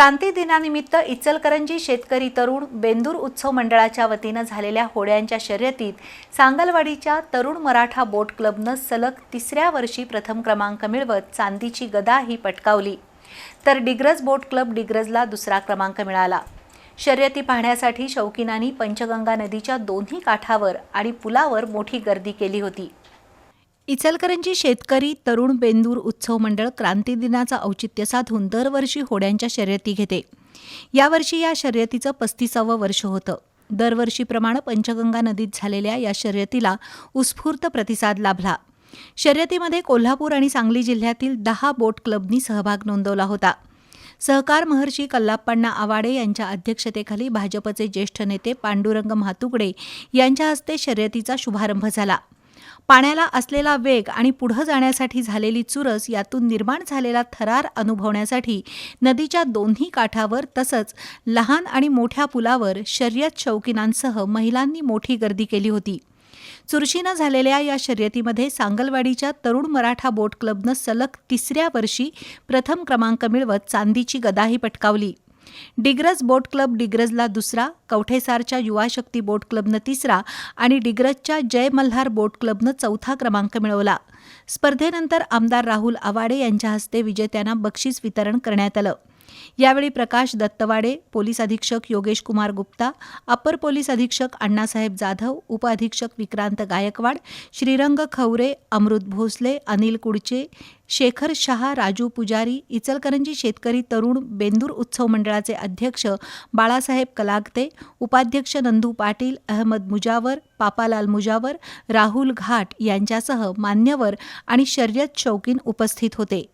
क्रांती दिनानिमित्त इचलकरंजी शेतकरी तरुण बेंदूर उत्सव मंडळाच्या वतीनं झालेल्या होड्यांच्या शर्यतीत सांगलवाडीच्या तरुण मराठा बोट क्लबनं सलग तिसऱ्या वर्षी प्रथम क्रमांक मिळवत चांदीची गदा ही पटकावली. तर डिग्रज बोट क्लब डिग्रजला दुसरा क्रमांक मिळाला. शर्यती पाहण्यासाठी शौकीनांनी पंचगंगा नदीच्या दोन्ही काठावर आणि पुलावर मोठी गर्दी केली होती. इचलकरंजी शेतकरी तरुण बेंदूर उत्सव मंडळ क्रांती दिनाचं औचित्य साधून दरवर्षी होड्यांच्या शर्यती घेते. यावर्षी या शर्यतीचं पस्तीसावं वर्ष होतं. दरवर्षीप्रमाणे पंचगंगा नदीत झालेल्या या शर्यतीला उत्स्फूर्त प्रतिसाद लाभला. शर्यतीमध्ये कोल्हापूर आणि सांगली जिल्ह्यातील दहा बोट क्लबनी सहभाग नोंदवला होता. सहकार महर्षी कल्लाप्पण्णा आवाडे यांच्या अध्यक्षतेखाली भाजपचे ज्येष्ठ नेते पांडुरंग म्हातुकडे यांच्या हस्ते शर्यतीचा शुभारंभ झाला. पाण्याला असलेला वेग आणि पुढं जाण्यासाठी झालेली चुरस यातून निर्माण झालेला थरार अनुभवण्यासाठी नदीच्या दोन्ही काठावर तसंच लहान आणि मोठ्या पुलावर शर्यत शौकीनांसह महिलांनी मोठी गर्दी केली होती. चुरशीनं झालेल्या या शर्यतीमध्ये सांगलवाडीच्या तरुण मराठा बोट क्लबनं सलग तिसऱ्या वर्षी प्रथम क्रमांक मिळवत चांदीची गदाही पटकावली. डिग्रज बोट क्लब डिग्रजला दुसरा कवठेसारच्या युवा शक्ती बोट क्लबनं तिसरा आणि डिग्रजच्या जय मल्हार बोट क्लबनं चौथा क्रमांक मिळवला. स्पर्धेनंतर आमदार राहुल आवाडे यांच्या हस्ते विजेत्यांना बक्षीस वितरण करण्यात आलं. यावेळी प्रकाश दत्तवाडे पोलीस अधीक्षक योगेश कुमार गुप्ता अपर पोलीस अधीक्षक अण्णासाहेब जाधव उपअधीक्षक विक्रांत गायकवाड श्रीरंग खवरे अमृत भोसले अनिल कुडचे शेखर शहा राजू पुजारी इचलकरंजी शेतकरी तरुण बेंदूर उत्सव मंडळाचे अध्यक्ष बाळासाहेब कलागते उपाध्यक्ष नंदू पाटील अहमद मुजावर पापालाल मुजावर राहुल घाट यांच्यासह मान्यवर आणि शर्यत शौकीन उपस्थित होते.